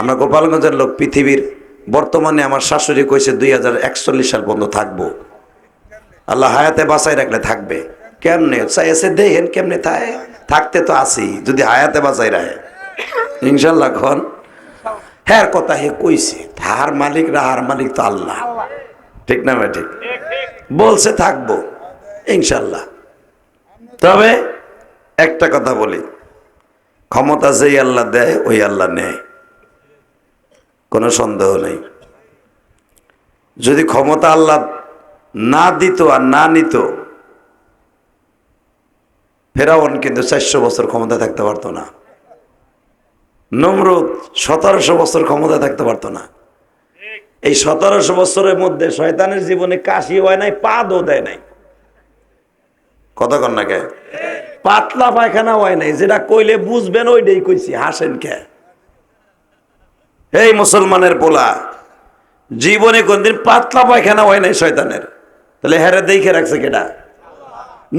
আমরা গোপালগঞ্জের লোক পৃথিবীর, বর্তমানে আমার শাশুড়ি কইছে দুই হাজার একচল্লিশ সাল পর্যন্ত থাকব। আল্লাহ হায়াতে বাঁচাই রাখলে থাকবে। কেমনে? চাইছে দেখেন কেমনে থাকে থাকতে তো আসি যদি হায়াতে বাঁচাই রাখে। ইনশাল্লাহ খন। হ্যাঁ কথা হে কইছে হার মালিক রাহার মালিক তো আল্লাহ। ঠিক না ভাই, ঠিক? বলছে থাকব, ইনশাল্লাহ। তবে একটা কথা বলি, ক্ষমতা যেই আল্লাহ দেয়, ওই আল্লাহ নেয়। কোনো সন্দেহ নেই। যদি ক্ষমতা আল্লাহ না দিত আর না নিত, ফেরাউন কিন্তু চারশো বছর ক্ষমতা থাকতে পারতো না। নমরুদ সতেরোশো বছর ক্ষমতা থাকতে পারতো না। এই সতেরোশো বছরের মধ্যে শয়তানের জীবনে কাশি হয় নাই, পাদও দেয় নাই। কন না কে? পাতলা পায়খানা হয় নাই, যেটা কইলে বুঝবেন ওইটাই কইছি, হাসেন কে? এই মুসলমানের পোলা, জীবনে কোনদিন পাতলা পায়খানা হয় নাই শয়তানের। তাহলে হেরে দেখে রাখছে কেটা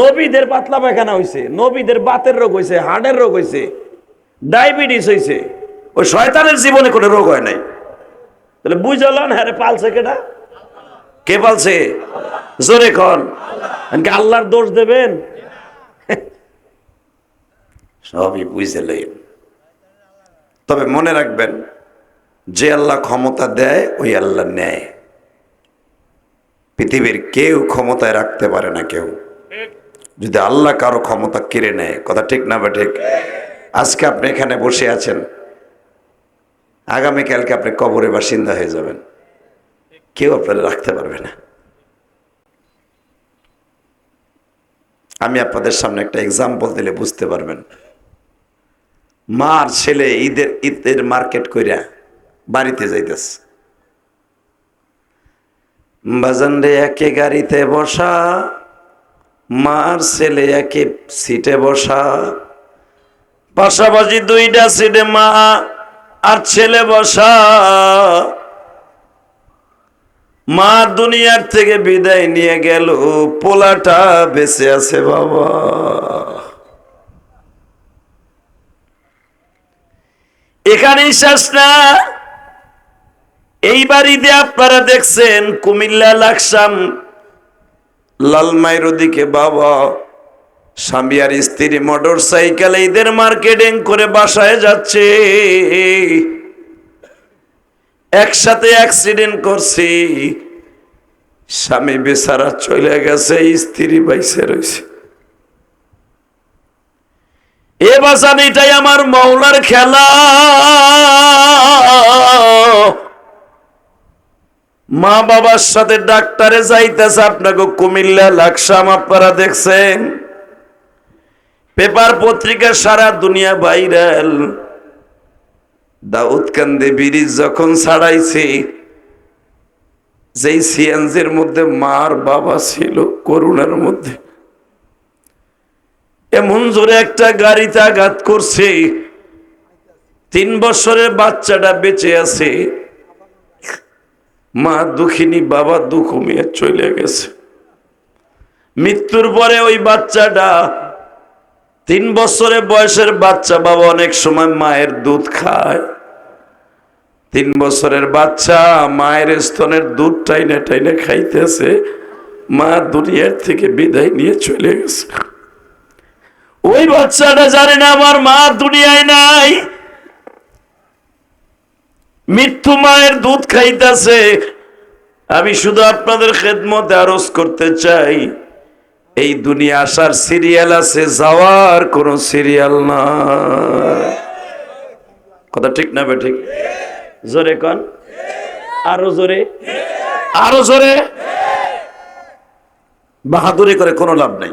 নবীদের পাতলা পায়খানা হইছে, নবীদের বাতের রোগ হইছে হার্টের রোগ হইছে, ডায়াবেটিস হইছে। ওই শয়তানের জীবনে কোনো রোগ হয় নাই। তাহলে বুঝলেন হ্যাঁ পালছে কেটা কে পালছে? জোরে এমনকি আল্লাহর দোষ দেবেন? সবই বুঝে বুঝলেন তবে মনে রাখবেন যে আল্লাহ ক্ষমতা দেয়, ওই আল্লাহ নেয়। পৃথিবীর কেউ ক্ষমতায় রাখতে পারে না কেউ। যদি আল্লাহ কারও ক্ষমতা কেড়ে নেয়, কথা ঠিক না বা ঠিক? আজকে আপনি এখানে বসে আছেন। আগামীকালকে আপনি কবরে বাসিন্দা হয়ে যাবেন। কেউ আপনারা রাখতে পারবে না। আমি আপনাদের সামনে একটা এক্সাম্পল দিলে বুঝতে পারবেন। মার ছেলে ঈদের ঈদের মার্কেট কইরা বাড়িতে যাইতেছে। বাজান রে একে গাড়িতে বসা, মার ছেলে একে সিটে বসা। পাশাপাশি দুইটা সিটে মা আর ছেলে বসা। মা দুনিয়ার থেকে বিদায় নিয়ে গেল, পোলাটা বেঁচে আছে বাবা। এখানেই শেষ না। এই বাড়িতে আপনারা দেখছেন কুমিল্লা লাকসাম লালমাইর ওদিকে বাবা স্বামী আর স্ত্রী মোটর সাইকেল ঈদের মার্কেটিং করে বাসায় যাচ্ছে। একসাথে অ্যাক্সিডেন্ট করছি। স্বামী বেচারা চলে গেছে, স্ত্রী বাইসে রয়েছে। এ বাসান এটাই আমার মৌলার খেলা। মা বাবার সাথে ডাক্তারে যাইতেছে, আপনাকে কুমিল্লা, লাকসাম আপনারা দেখছেন? পেপার পত্রিকা সারা দুনিয়া ভাইরাল। দাউদ কান্দে ব্রিজ যখন ছাড়াইছে, যেই সিএনজির মধ্যে মার বাবা ছিল, করুণার মধ্যে। এমন জোরে একটা গাড়িতে আঘাত করছে। তিন বছরের বাচ্চাটা বেঁচে আছে। মা দুঃখিনী, বাবা দুঃখ মেয়ে চলে গেছে। মৃত্যুর পরে ওই বাচ্চাটা, তিন বছরের বয়সের বাচ্চা, বাবা অনেক সময় মায়ের দুধ খায়। তিন বছরের বাচ্চা মায়ের স্তনের দুধ টাইনে টাইনে খাইতেছে, মা দুনিয়ার থেকে বিদায় নিয়ে চলে গেছে। ওই বাচ্চাটা জানে না, আমার মা দুনিয়ায় নাই। মৃত্যু মায়ের দুধ খাইতেছে। আমি শুধু আপনাদের খেদমতে আরজ করতে চাই। এই দুনিয়া আসার সিরিয়াল আছে, যাওয়ার কোন সিরিয়াল না। কথা ঠিক না বে ঠিক? জোরে কন? আরও জোরে? আরও জোরে? বাহাদুরি করে কোনো লাভ নাই।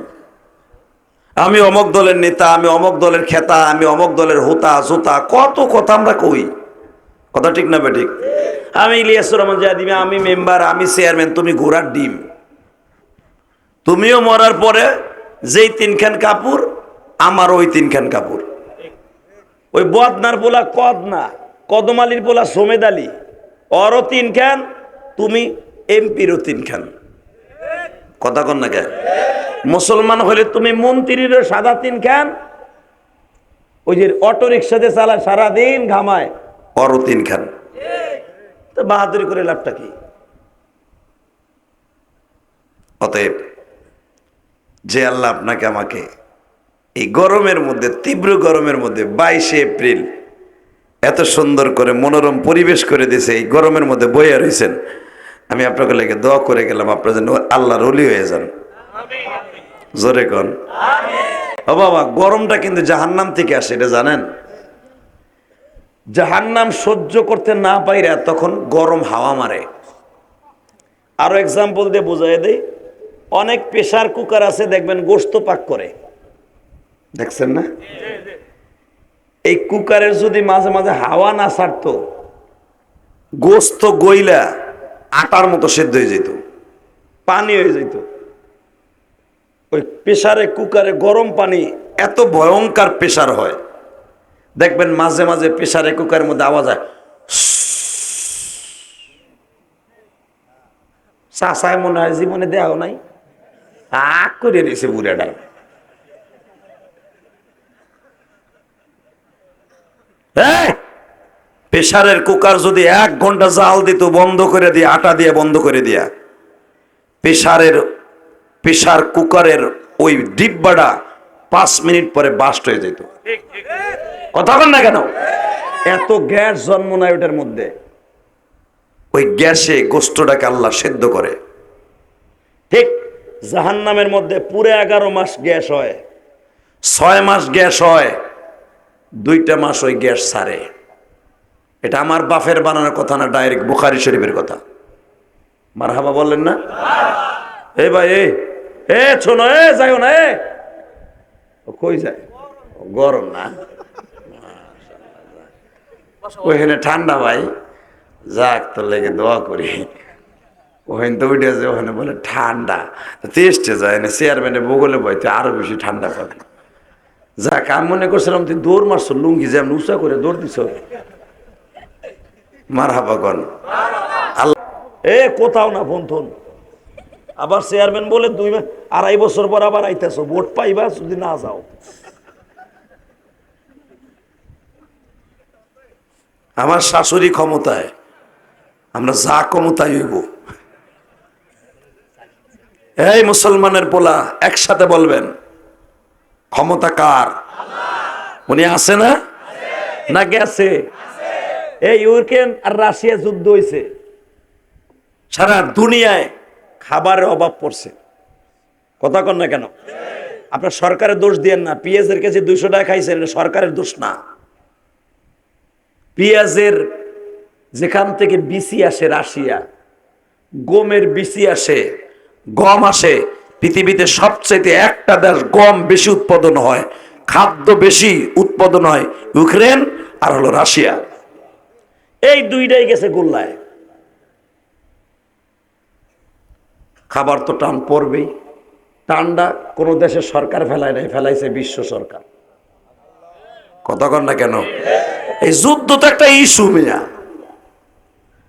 আমি অমক দলের নেতা, আমি অমক দলের খেতা, আমি অমক দলের হোতা, জোতা, কত কথা আমরা কই? কথা ঠিক না বে ঠিক আমি ইলিয়াসুর রহমান জাদিমি আমি মেম্বার, আমি চেয়ারম্যান, তুমি ঘোড়ার ডিম। তুমিও মরার পরে যেই তিনখান কাপড় আমার ওই তিনখান কাপড়। ওই বদনার পোলা কদ না কদমালির পোলা সোমেদ আলী অরও তিনখান, তুমি এমপিরও তিনখান। কথা কন না কেন মুসলমান হলে তুমি মন্ত্রীরও সাদা তিনখান, ওই যে অটো রিক্সাতে চালায় সারাদিন ঘামায়। অরও তিন খান। তো বাহাদুরি করে লাভটা কি? অতএব যে আল্লাহ আপনাকে আমাকে এই গরমের মধ্যে, তীব্র গরমের মধ্যে বাইশে এপ্রিল এত সুন্দর করে মনোরম পরিবেশ করে দিয়েছে, এই গরমের মধ্যে বইয়া রয়েছেন আমি আপনাকে লেগে দোয়া করে গেলাম, আপনার জন্য আল্লাহর অলি হয়ে যান। জোরে কন। ও বাবা, গরমটা কিন্তু জাহান্নাম থেকে আসে, এটা জানেন? জাহান্নাম সহ্য করতে না পাইরা তখন গরম হাওয়া মারে। আরও এক্সাম্পল দিয়ে বোঝাই দেই। অনেক প্রেশার কুকার আছে, দেখবেন গোস্ত পাক করে। দেখছেন না? এই কুকারের যদি মাঝে মাঝে হাওয়া না ছাড়তো, গোস্ত গইলা আটার মতো সেদ্ধ হয়ে যেত পানি হয়ে যেত ওই প্রেশারে কুকারে গরম পানি এত ভয়ঙ্কর প্রেশার হয়। দেখবেন মাঝে মাঝে প্রেশারে কুকারের মধ্যে আওয়াজ হয়। চাষায় মনে হয় জীবনে দেওয়া নাই। আগ করে দিয়েছে বুড়াটা। প্রেশারের কুকার যদি এক ঘণ্টা জাল দিত, বন্ধ করে দিয়ে, আটা দিয়ে বন্ধ করে দিয়া প্রেশারের প্রেশার কুকারের ওই ডিব্বাটা পাঁচ মিনিট পরে বাস্ট হয়ে যেত। কথা বল না কেন? এত গ্যাস জন্ম নেয় ওটার মধ্যে। ওই গ্যাসে গোস্তটাকে আল্লাহ সেদ্ধ করে। ঠিক জাহান্নামের মধ্যে পুরো এগারো মাস গ্যাস হয়। ছয় মাস গ্যাস হয়। দুইটা মাস ওই গ্যাস ছাড়ে এটা আমার বাফের বানানোর কথা না ডাইরেক্ট বুখারি শরীফের কথা। মার হাবা বললেন না? এ ভাই এ শোনো এ যাইও না এ কই যায়? গরম না। ওইখানে ঠান্ডা ভাই। যাক তোর লেগে দোয়া করি। ওখানে তো উঠে আছে ওখানে বলে ঠান্ডা। তেস্টে যায় না চেয়ারম্যানে বগলে বইতে আরও বেশি ঠান্ডা পাবে যাক আমি মনে করছিলাম তুই দৌড় মারছো লুঙ্গি যেমন উঁচা করে দৌড় দিছ। মার হাবাগন আল্লাহ। এ কোথাও না ফোন থোন আবার চেয়ারম্যান বলে দুই আড়াই বছর পর আবার আইতেছো ভোট পাইবা যদি না যাও। আমার শাশুড়ি ক্ষমতায়, আমরা যা ক্ষমতায় হইব। এই মুসলমানের পোলা, একসাথে বলবেন, ক্ষমতা কার? উনি আছে না? না গেছে? এই ইউক্রেন আর রাশিয়া যুদ্ধ হয়েছে সারা দুনিয়ায় খাবারের অভাব পড়ছে। কথা কন না কেন? আপনার সরকারের দোষ দিয়েন না। পিএস এর কাছে দুইশো টাকা খাইছেন সরকারের দোষ না। পেঁয়াজের যেখান থেকে বিসি আসে রাশিয়া, গমের বিসি আসে, গম আসে, পৃথিবীতে সবচেয়ে একটা দেশ গম বেশি উৎপাদন হয়, খাদ্য বেশি উৎপাদন হয় ইউক্রেন আর হলো রাশিয়া। এই দুইটাই গেছে গোল্লায়। খাবার তো টান পড়বেই। টানটা কোনো দেশের সরকার ফেলায় নাই, ফেলাইছে বিশ্ব সরকার। কথা না কেন? এই যুদ্ধ তো একটা ইস্যু মিয়া।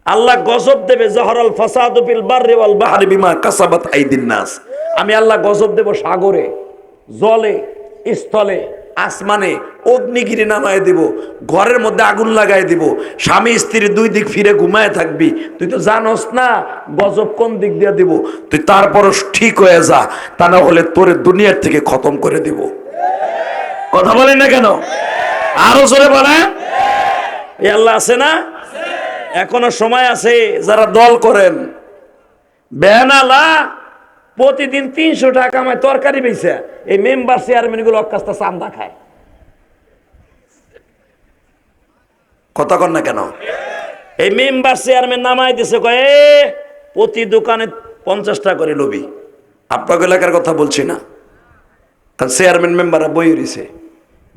আল্লাহ গজব দেবে জহরাল ফাসাদ ফিল বাররি ওয়াল বাহরি বিমা কাসাবাত আইদিন নাস। আমি আল্লাহ গজব দেব সাগরে, জলে, স্থলে, আসমানে, অগ্নিগিরি নামায় দিব, ঘরের মধ্যে আগুন লাগাই দিব, স্বামী স্ত্রী দুই দিক ফিরে ঘুমায় থাকবি। তুই তো জানোস না গজব কোন দিক দিয়ে দিব। তুই তারপরও ঠিক হয়ে যা, তা না হলে তোরে দুনিয়ার থেকে খতম করে দিব। কথা বলেন না কেন? আরও জোরে বলে আল্লাহ আছে না? এখনও সময় আছে যারা দল করেন। বেহানালা প্রতিদিন তিনশো টাকা আমায় তরকারি বেছে এই মেম্বার চেয়ারম্যানগুলো অকাস্তা চান্দা খায়। কথা কন না কেন? এই মেম্বার চেয়ারম্যান নামাই দিছে কয়ে "এ, প্রতি দোকানে পঞ্চাশ টাকা করে লবি আপনার এলাকার কথা বলছি না। কারণ চেয়ারম্যান মেম্বাররা বই রয়েছে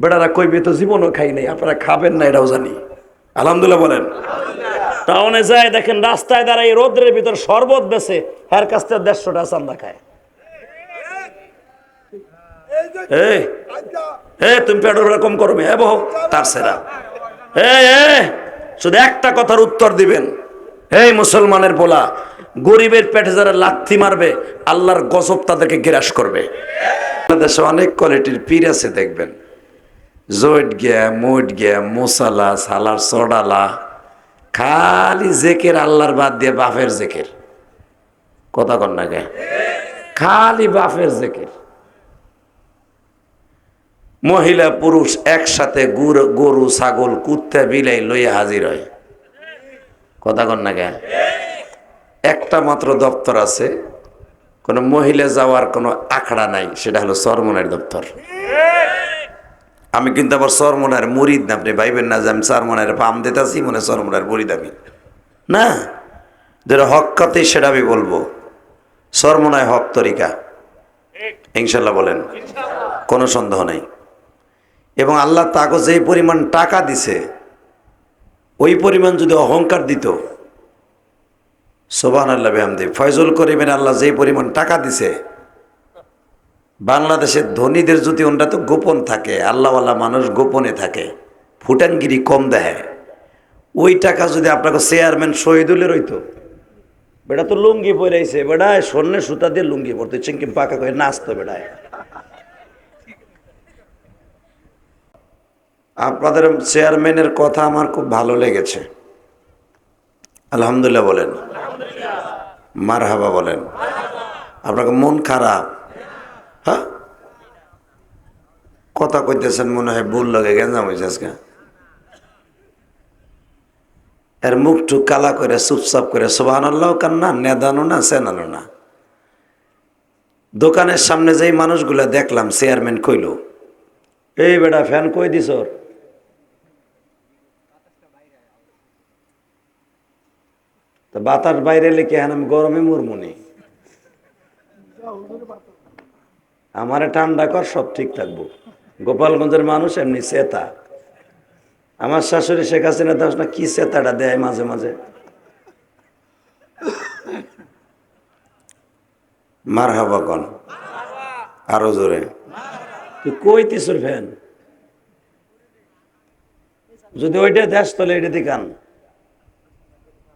বেটারা কইবে তো জীবনও খাই নাই আপনারা খাবেন না এটাও জানি। আলহামদুলিল্লাহ বলেন। টাউনে যায় দেখেন রাস্তায় দাঁড়াই রোদ্রের ভিতর শরবত বেছে হ্যার কাছ থেকে দেড়শো টাকা চান্দা খায়। তুমি পেট্রোল কম করবে এ বহু তার সেরা। এ শুধু একটা কথার উত্তর দিবেন। এই মুসলমানের পোলা গরিবের পেটে যারা লাথি মারবে আল্লাহর গজব তাদেরকে গ্রাস করবে। দেশে অনেক কোয়ালিটির পীর আছে দেখবেন। জৈট গিয়া মোট গিয়া মোসালা সালার সডালা, খালি জেকের আল্লাহর বাদ দিয়ে বাফের জেকের। কথা কন না খালি বাফের জেকের। মহিলা, পুরুষ একসাথে গুর, ছাগল, কুত্তা বিলাই লইয়া হাজির হয়। কথা কন না একটা মাত্র দপ্তর আছে, কোনো মহিলা যাওয়ার কোনো আখড়া নাই, সেটা হলো সরমনের দপ্তর। আমি কিন্তু আবার সরমনের মুরিদ না, আপনি ভাইবেন না যে আমি সরমনের পাম দিতেছি, মনে সরমনের মুরিদ আমি। না, যেটা হক কাতে সেটা আমি বলব। সরমনায় হক তরিকা। ইনশাল্লাহ বলেন, কোনো সন্দেহ নেই। এবং আল্লাহ তাকে যে পরিমাণ টাকা দিছে, ওই পরিমাণ যদি অহংকার দিত সোবান আল্লাহ বেহামদি, ফয়জল করিমের আল্লাহ যে পরিমাণ টাকা দিছে বাংলাদেশের ধনীদের যদি ওনটা তো গোপন থাকে, আল্লাহওয়ালা মানুষ গোপনে থাকে, ফুটানগিরি কম দেয়। ওই টাকা যদি আপনাকে চেয়ারম্যান শহীদুলের হইতো, বেটা তো লুঙ্গি পরাইছে বেড়ায় স্বর্ণের সুতা দিয়ে লুঙ্গি পরতো চিংকি পাকা করে নাচতো বেড়ায় আপনাদের চেয়ারম্যানের কথা আমার খুব ভালো লেগেছে। আলহামদুলিল্লাহ বলেন। মার হাবা বলেন। আপনাকে মন খারাপ। হ্যাঁ? কথা কইতেছেন মনে হয় ভুল লাগে গেঞ্জাম হয়েছে আজকে। এর মুখ টুক কালা করে চুপচাপ করে সোবাহ কান্না নেদানো না সেনানো না। দোকানের সামনে যেই মানুষগুলা দেখলাম, চেয়ারম্যান কইল, এই বেটা, ফ্যান কই দিস ওর? বাতাস বাইরে এলে কি আমি গরমে মরমুনি আমারে ঠান্ডা কর, সব ঠিক থাকব। গোপালগঞ্জের মানুষ এমনি চেতা আমার শাশুড়ি শেখ হাসিনা দাস না, কি চেতাটা দেয় মাঝে মাঝে? মার হাবা কন। আরও জোরে। তুই কই তিসুর ফ্যান? যদি ওইটা দেশ, তাহলে এইটা দিকে আন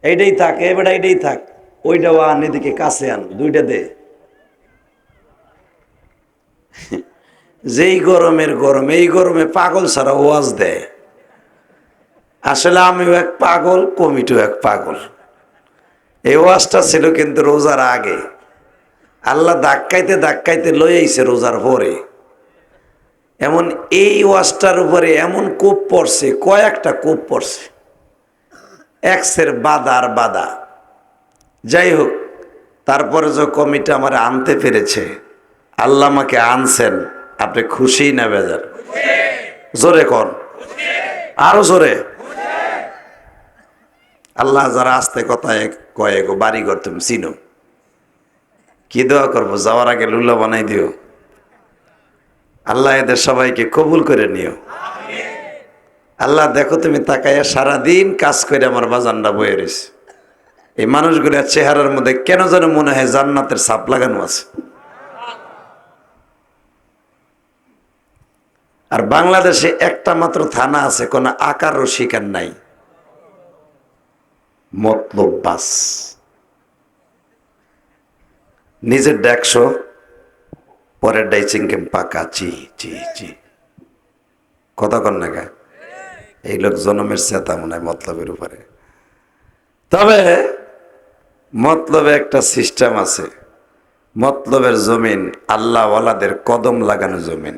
এইটাই থাক এবার এইটাই থাক। ওইটা আন এদিকে কাছে আন, দুইটা দে। যেই গরমের গরম, এই গরমে পাগল ছাড়া ওয়াজ দেয়। আসলে আমিও এক পাগল, কমিটিও এক পাগল। এই ওয়াজটা ছিল কিন্তু রোজার আগে। আল্লাহ ধাক্কাইতে ধাক্কাইতে লই আইছে রোজার পরে। এমন এই ওয়াজটার উপরে এমন কোপ পড়ছে, কয়েকটা কোপ পড়ছে। এক্সের বাদা আর বাদা যাই হোক, তারপরে যে কমিটি আমার আনতে পেরেছে আল্লাহ আমাকে আনছেন, আপনি খুশি না বেজার। জোরে কন। আরও জোরে। আল্লাহ যারা আসতে কথা কয়ে গো বাড়ি ঘর তুমি চিনো। কি দোয়া করব? যাওয়ার আগে লুল্লা বানাই দিও। আল্লাহ এদের সবাইকে কবুল করে নিও। আল্লাহ, দেখো তুমি তাকাইয়া সারাদিন কাজ করে আমার বাজানটা বয়ে রয়েছে। এই মানুষগুলোর চেহারার মধ্যে কেন যেন মনে হয় জান্নাতের সাপ লাগানো আছে? আর বাংলাদেশে একটা মাত্র থানা আছে, কোন আকার শিকার নাই। মতলব বাস। নিজের দেখছ পরের ডাইচিং কেম পাকা জি জি জি কথা কন না এই লোক জনমের চেতা মনে হয় মতলবের উপরে। তবে মতলবে একটা সিস্টেম আছে। মতলবের জমিন আল্লাহওয়ালাদের কদম লাগানো জমিন।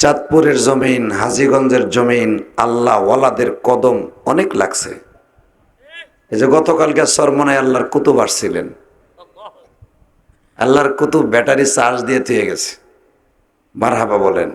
চাঁদপুরের জমিন, হাজিগঞ্জের জমিন, আল্লাহ ওয়ালাদের কদম অনেক লাগছে। এই যে গতকালকে সরমনায় আল্লাহর কুতুব আসছিলেন। আল্লাহর কুতুব ব্যাটারি চার্জ দিয়ে থেকে গেছে। মারহাবা বলেন।